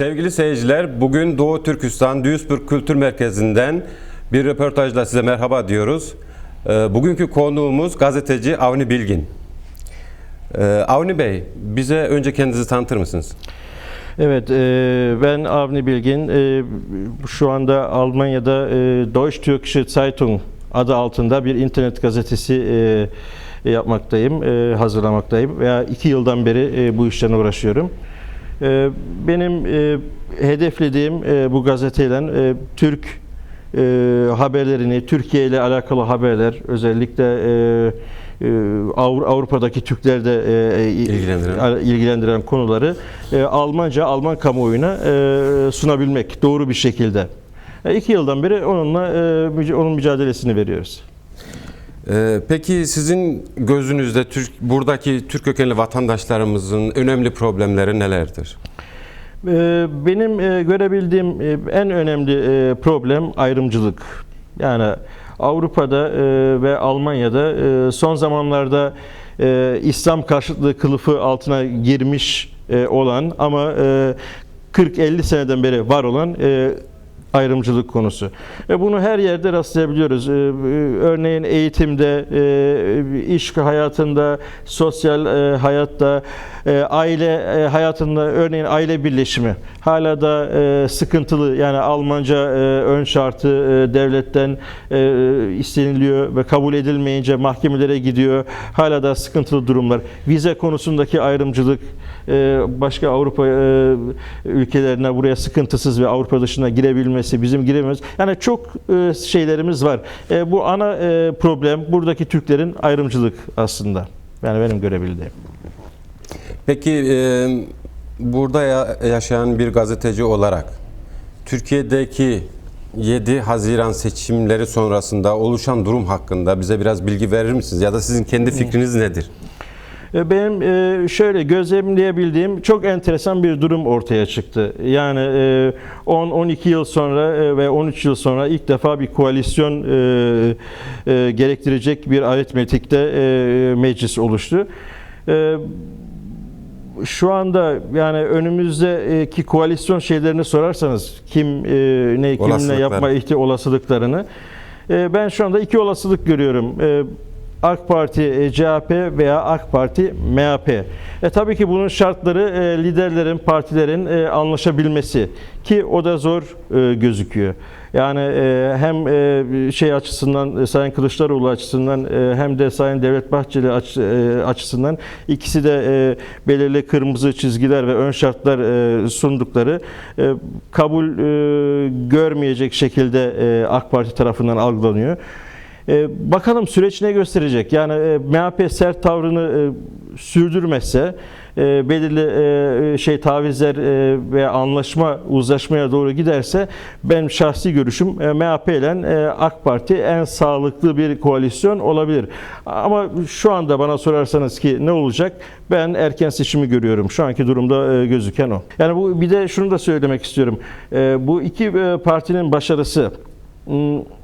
Sevgili seyirciler, bugün Doğu Türkistan Duisburg Kültür Merkezi'nden bir röportajla size merhaba diyoruz. Ee, Bugünkü konuğumuz gazeteci Avni Bilgin. Ee, Avni Bey, bize önce kendinizi tanıtır mısınız? Evet, e, ben Avni Bilgin. E, şu anda Almanya'da e, Deutsch-Türkische Zeitung adı altında bir internet gazetesi e, yapmaktayım, e, hazırlamaktayım. Veya iki yıldan beri bu işten uğraşıyorum. E, benim e, hedeflediğim e, bu gazeteyle e, Türk haberlerini, Türkiye ile alakalı haberler, özellikle Avru- Avrupa'daki Türklerde e, e, İlgilendiren. ilgilendiren konuları Almanca, Alman kamuoyuna sunabilmek doğru bir şekilde. İki yıldan beri onunla onun mücadelesini veriyoruz. Ee, Peki sizin gözünüzde Türk, buradaki Türk kökenli vatandaşlarımızın önemli problemleri nelerdir? E, Benim e, görebildiğim e, en önemli e, problem ayrımcılık. Yani Avrupa'da ve Almanya'da son zamanlarda İslam karşıtlığı kılıfı altına girmiş olan ama e, 40-50 seneden beri var olan ayrımcılık konusu. E, Bunu her yerde rastlayabiliyoruz. E, e, Örneğin eğitimde, e, iş hayatında, sosyal e, hayatta, e, aile e, hayatında örneğin aile birleşimi hala da e, sıkıntılı. Yani Almanca e, ön şartı e, devletten e, isteniliyor ve kabul edilmeyince mahkemelere gidiyor. Hala da sıkıntılı durumlar. Vize konusundaki ayrımcılık e, başka Avrupa e, ülkelerine buraya sıkıntısız ve Avrupa dışına girebilmesi, bizim girememiz. Yani çok e, şeylerimiz var. E, Bu ana e, problem buradaki Türklerin ayrımcılık aslında. Yani benim görebildiğim. Peki e, burada ya- yaşayan bir gazeteci olarak Türkiye'deki 7 Haziran seçimleri sonrasında oluşan durum hakkında bize biraz bilgi verir misiniz? Ya da sizin kendi fikriniz nedir? E, Benim e, şöyle gözlemleyebildiğim çok enteresan bir durum ortaya çıktı. Yani e, 10-12 yıl sonra e, ve 13 yıl sonra ilk defa bir koalisyon e, e, gerektirecek bir aritmetikte e, meclis oluştu. E, şu anda yani önümüzdeki koalisyon şeylerini sorarsanız kim e, ne Olasılıkları. yapma ihti olasılıklarını e, ben şu anda iki olasılık görüyorum. E, AK Parti, e, CHP veya AK Parti, MHP. E, tabii ki bunun şartları e, liderlerin, partilerin e, anlaşabilmesi ki o da zor e, gözüküyor. Yani e, hem e, şey açısından e, Sayın Kılıçdaroğlu açısından e, hem de Sayın Devlet Bahçeli aç- e, açısından ikisi de e, belirli kırmızı çizgiler ve ön şartlar e, sundukları e, kabul e, görmeyecek şekilde e, AK Parti tarafından algılanıyor. E, bakalım süreç ne gösterecek? Yani e, MHP sert tavrını e, sürdürmezse e, belirli e, şey tavizler e, ve anlaşma uzlaşmaya doğru giderse benim şahsi görüşüm e, MHP ile e, AK Parti en sağlıklı bir koalisyon olabilir. Ama şu anda bana sorarsanız ki ne olacak? Ben erken seçimi görüyorum. Şu anki durumda e, gözüken o. Yani bu bir de şunu da söylemek istiyorum. E, bu iki e, partinin başarısı m, nın e,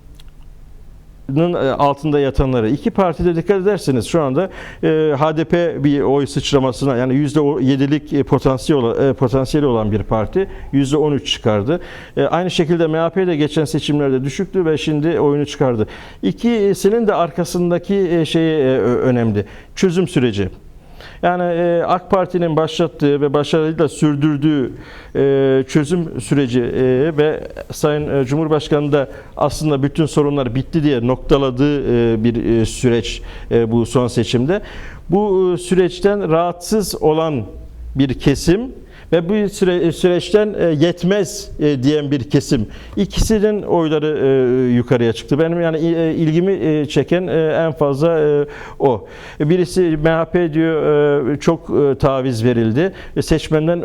altında yatanları. İki partide dikkat ederseniz şu anda e, HDP bir oy sıçramasına yani %7'lik e, potansiyeli, ola- e, potansiyeli olan bir parti %13 çıkardı. E, aynı şekilde MHP de geçen seçimlerde düşüktü ve şimdi oyunu çıkardı. İkisinin de arkasındaki e, şeyi e, önemli. Çözüm süreci. Yani e, AK Parti'nin başlattığı ve başarıyla sürdürdüğü e, çözüm süreci e, ve Sayın e, Cumhurbaşkanı da aslında bütün sorunlar bitti diye noktaladığı e, bir e, süreç e, bu son seçimde. Bu e, süreçten rahatsız olan bir kesim ve bu süre, süreçten e, yetmez e, diyen bir kesim. İkisinin oyları e, yukarıya çıktı. Benim yani e, ilgimi e, çeken e, en fazla e, o. Birisi MHP diyor e, çok e, taviz verildi. E, Seçmenden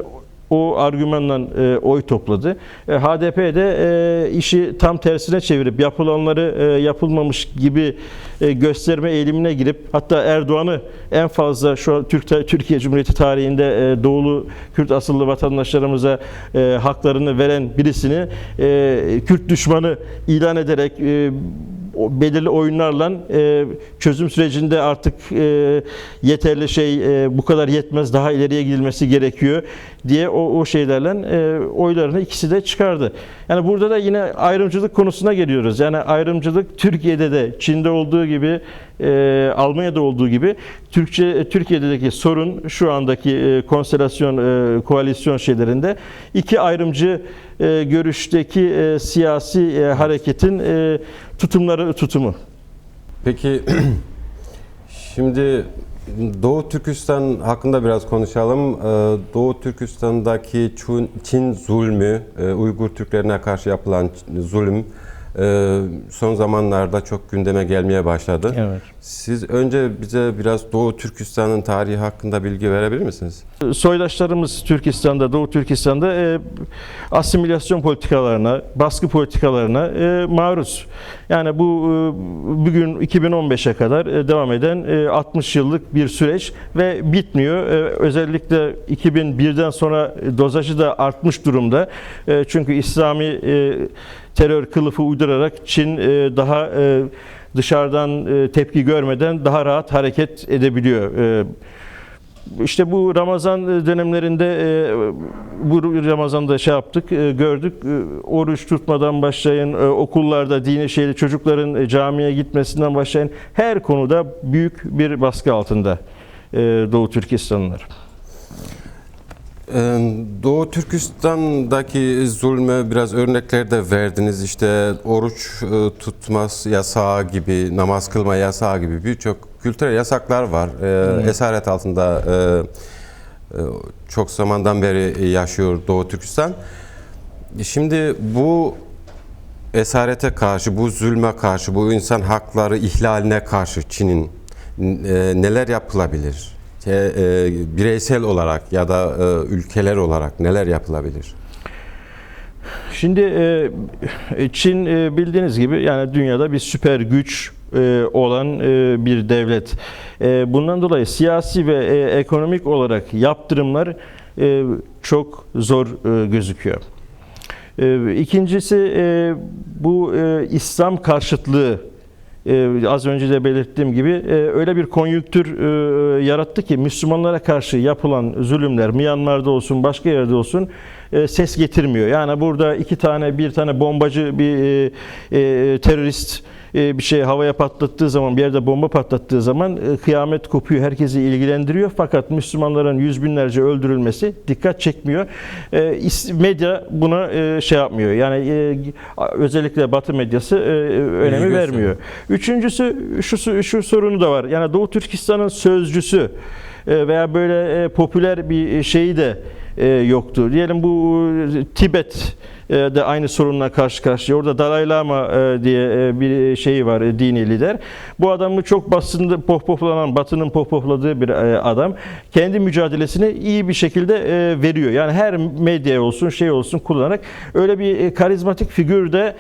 o argümanla e, oy topladı. E, HDP de e, işi tam tersine çevirip yapılanları e, yapılmamış gibi e, gösterme eğilimine girip hatta Erdoğan'ı en fazla şu an Türk, Türkiye Cumhuriyeti tarihinde e, doğulu Kürt asıllı vatandaşlarımıza e, haklarını veren birisini e, Kürt düşmanı ilan ederek e, belirli oyunlarla e, çözüm sürecinde artık e, yeterli şey e, bu kadar yetmez daha ileriye gidilmesi gerekiyor diye o, o şeylerle e, oylarını ikisi de çıkardı. Yani burada da yine ayrımcılık konusuna geliyoruz. Yani ayrımcılık Türkiye'de de Çin'de olduğu gibi e, Almanya'da olduğu gibi Türkçe Türkiye'deki sorun şu andaki e, konstelasyon e, koalisyon şeylerinde iki ayrımcı e, görüşteki e, siyasi e, hareketin e, tutumları tutumu. Peki şimdi Doğu Türkistan hakkında biraz konuşalım. Ee, Doğu Türkistan'daki Çin, zulmü, e, Uygur Türklerine karşı yapılan zulüm son zamanlarda çok gündeme gelmeye başladı. Evet. Siz önce bize biraz Doğu Türkistan'ın tarihi hakkında bilgi verebilir misiniz? soydaşlarımız Türkistan'da, Doğu Türkistan'da e, asimilasyon politikalarına, baskı politikalarına e, maruz. Yani bu e, bugün 2015'e kadar e, devam eden e, 60 yıllık bir süreç ve bitmiyor. E, özellikle 2001'den sonra dozajı da artmış durumda. E, çünkü İslami e, terör kılıfı uydurarak Çin e, daha e, dışarıdan e, tepki görmeden daha rahat hareket edebiliyor. İşte bu Ramazan dönemlerinde bu Ramazan'da şey yaptık, gördük. Oruç tutmadan başlayın, okullarda dini şeyli çocukların camiye gitmesinden başlayın. Her konuda büyük bir baskı altında Doğu Türkistanlılar. Ee, Doğu Türkistan'daki zulme biraz örnekler de verdiniz. İşte oruç e, tutmaz yasağı gibi, namaz kılma yasağı gibi birçok kültürel yasaklar var. Ee, Esaret altında e, e, çok zamandan beri yaşıyor Doğu Türkistan. Şimdi bu esarete karşı, bu zulme karşı, bu insan hakları ihlaline karşı Çin'in neler yapılabilir? E, e, bireysel olarak ya da e, ülkeler olarak neler yapılabilir? Şimdi e, Çin e, bildiğiniz gibi yani dünyada bir süper güç e, olan e, bir devlet. E, Bundan dolayı siyasi ve ekonomik olarak yaptırımlar çok zor gözüküyor. E, İkincisi e, bu İslam karşıtlığı e, az önce de belirttiğim gibi e, öyle bir konjüktür e, yarattı ki Müslümanlara karşı yapılan zulümler Myanmar'da olsun başka yerde olsun e, ses getirmiyor. Yani burada iki tane bir tane bombacı bir e, e, terörist bir şey havaya patlattığı zaman bir yerde bomba patlattığı zaman e, kıyamet kopuyor. Herkesi ilgilendiriyor. Fakat Müslümanların yüz binlerce öldürülmesi dikkat çekmiyor. E, Medya buna e, şey yapmıyor. Yani e, özellikle Batı medyası e, önemi vermiyor. Üçüncüsü şu, şu sorunu da var. Yani Doğu Türkistan'ın sözcüsü e, veya böyle e, popüler bir şeyi de e, yoktu. Diyelim bu Tibet e, de aynı sorunla karşı karşıya. Orada Dalai Lama e, diye e, bir şeyi var, dini lider. Bu adamı çok basında pohpohlanan, Batı'nın pohpohladığı bir adam. Kendi mücadelesini iyi bir şekilde veriyor. Yani her medya olsun, şey olsun kullanarak öyle bir karizmatik figür de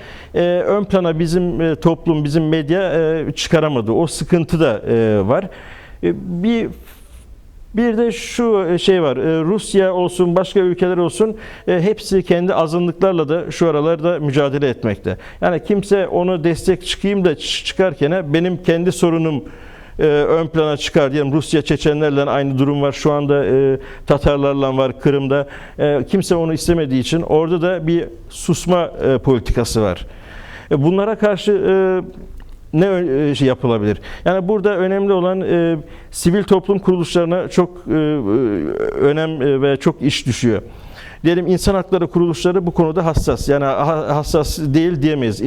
ön plana bizim toplum, bizim medya çıkaramadı. O sıkıntı da var. Bir bir de şu şey var, e, Rusya olsun, başka ülkeler olsun e, hepsi kendi azınlıklarla da şu aralarda mücadele etmekte. Yani kimse onu destek çıkayım da çıkarken benim kendi sorunum e, ön plana çıkar diyelim. Rusya Çeçenlerle aynı durum var. Şu anda e, Tatarlarla var Kırım'da. E, kimse onu istemediği için orada da bir susma e, politikası var. E, Bunlara karşı e, ne e, şey yapılabilir? Yani burada önemli olan e, sivil toplum kuruluşlarına çok e, e, önem e, ve çok iş düşüyor. Diyelim insan hakları kuruluşları bu konuda hassas. Yani ha- hassas değil diyemeyiz.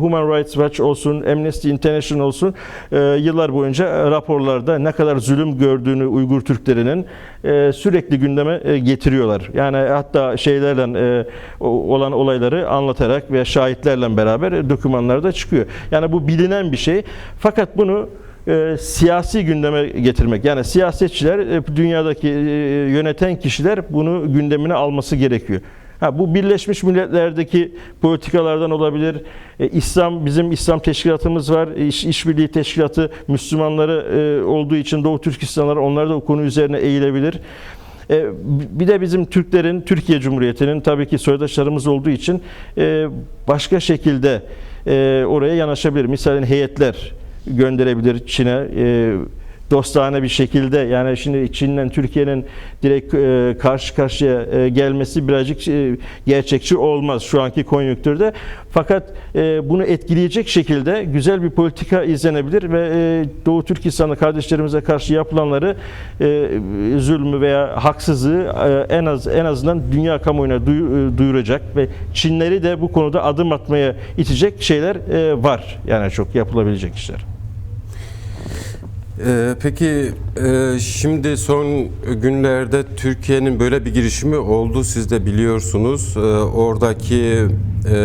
Human Rights Watch olsun, Amnesty International olsun e, yıllar boyunca raporlarda ne kadar zulüm gördüğünü Uygur Türklerinin e, sürekli gündeme e, getiriyorlar. Yani hatta şeylerle olan olayları anlatarak ve şahitlerle beraber dokümanlarda çıkıyor. Yani bu bilinen bir şey. Fakat bunu e, siyasi gündeme getirmek. Yani siyasetçiler, e, dünyadaki e, yöneten kişiler bunu gündemine alması gerekiyor. Ha, bu Birleşmiş Milletler'deki politikalardan olabilir. E, İslam bizim İslam teşkilatımız var. İş, İşbirliği Teşkilatı Müslümanları e, olduğu için Doğu Türkistanlar onlar da o konu üzerine eğilebilir. E, Bir de bizim Türklerin, Türkiye Cumhuriyeti'nin tabii ki soydaşlarımız olduğu için e, başka şekilde e, oraya yanaşabilir. Misalen heyetler gönderebilir Çin'e. E, dostane bir şekilde yani şimdi Çin'le Türkiye'nin direkt e, karşı karşıya e, gelmesi birazcık e, gerçekçi olmaz şu anki konjonktürde. Fakat e, bunu etkileyecek şekilde güzel bir politika izlenebilir ve e, Doğu Türkistanlı kardeşlerimize karşı yapılanları e, zulmü veya haksızlığı e, en az en azından dünya kamuoyuna e, duyuracak ve Çinleri de bu konuda adım atmaya itecek şeyler e, var. Yani çok yapılabilecek işler. Ee, peki e, şimdi son günlerde Türkiye'nin böyle bir girişimi oldu siz de biliyorsunuz. Ee, oradaki e,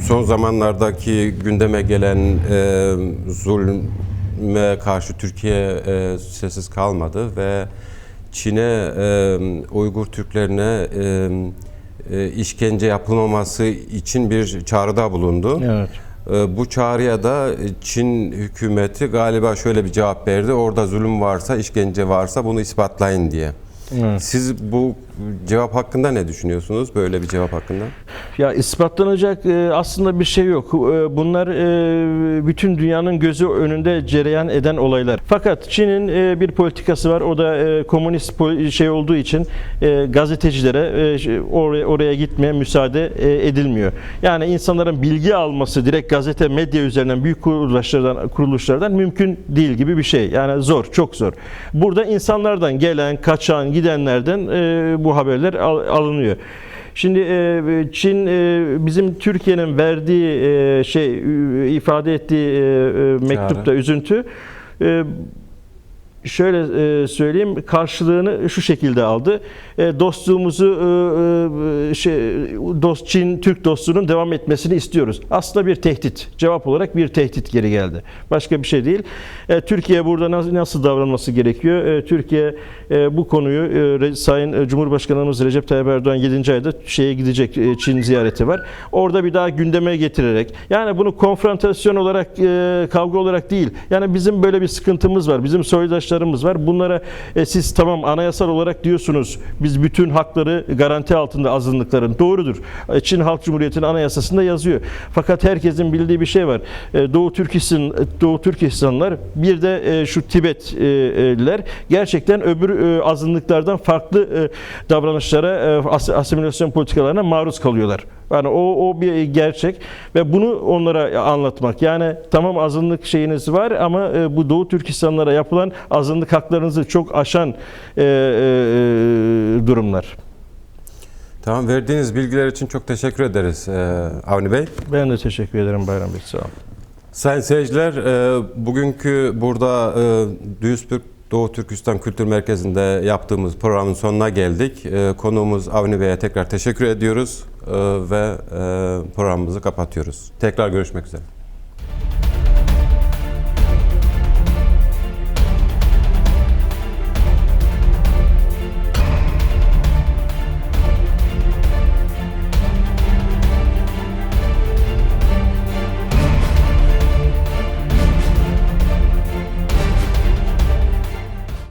son zamanlardaki gündeme gelen e, zulme karşı Türkiye sessiz kalmadı ve Çin'e Uygur Türklerine işkence yapılmaması için bir çağrıda bulundu. Evet. Ee, Bu çağrıya da Çin hükümeti galiba şöyle bir cevap verdi. Orada zulüm varsa, işkence varsa bunu ispatlayın diye. Evet. Siz bu cevap hakkında ne düşünüyorsunuz? Böyle bir cevap hakkında? Ya ispatlanacak e, aslında bir şey yok. E, Bunlar e, bütün dünyanın gözü önünde cereyan eden olaylar. Fakat Çin'in bir politikası var. O da komünist şey olduğu için gazetecilere oraya gitmeye müsaade edilmiyor. Yani insanların bilgi alması direkt gazete, medya üzerinden büyük kuruluşlardan kuruluşlardan mümkün değil gibi bir şey. Yani zor, çok zor. Burada insanlardan gelen, kaçan, gidenlerden bu haberler al- alınıyor. Şimdi e, Çin e, bizim Türkiye'nin verdiği e, şey ifade ettiği mektupta üzüntü şöyle e, söyleyeyim karşılığını şu şekilde aldı. E, dostluğumuzu e, şey, dost Çin Türk dostluğunun devam etmesini istiyoruz. Aslında bir tehdit. Cevap olarak bir tehdit geri geldi. Başka bir şey değil. Türkiye burada nasıl, davranması gerekiyor? Türkiye bu konuyu Sayın Cumhurbaşkanımız Recep Tayyip Erdoğan 7. ayda şeye gidecek Çin ziyareti var. Orada bir daha gündeme getirerek yani bunu konfrontasyon olarak kavga olarak değil. Yani bizim böyle bir sıkıntımız var. Bizim soydaşlarımız var. Bunlara e, siz tamam anayasal olarak diyorsunuz. Biz bütün hakları garanti altında azınlıkların. Doğrudur. E, Çin Halk Cumhuriyeti'nin anayasasında yazıyor. Fakat herkesin bildiği bir şey var. E, Doğu Türkistan Doğu Türkistanlar bir de e, şu Tibetliler gerçekten öbür e, azınlıklardan farklı e, davranışlara, e, as- asimilasyon politikalarına maruz kalıyorlar. Yani o, o bir gerçek ve bunu onlara anlatmak. Yani tamam azınlık şeyiniz var ama e, bu Doğu Türkistanlara yapılan azınlık haklarınızı çok aşan e, e, durumlar. Tamam, verdiğiniz bilgiler için çok teşekkür ederiz e, Avni Bey. Ben de teşekkür ederim Bayram Bey. Sağ olun. Sayın seyirciler, e, bugünkü burada e, Duisburg Doğu Türkistan Kültür Merkezi'nde yaptığımız programın sonuna geldik. E, Konuğumuz Avni Bey'e tekrar teşekkür ediyoruz ve e, programımızı kapatıyoruz. Tekrar görüşmek üzere.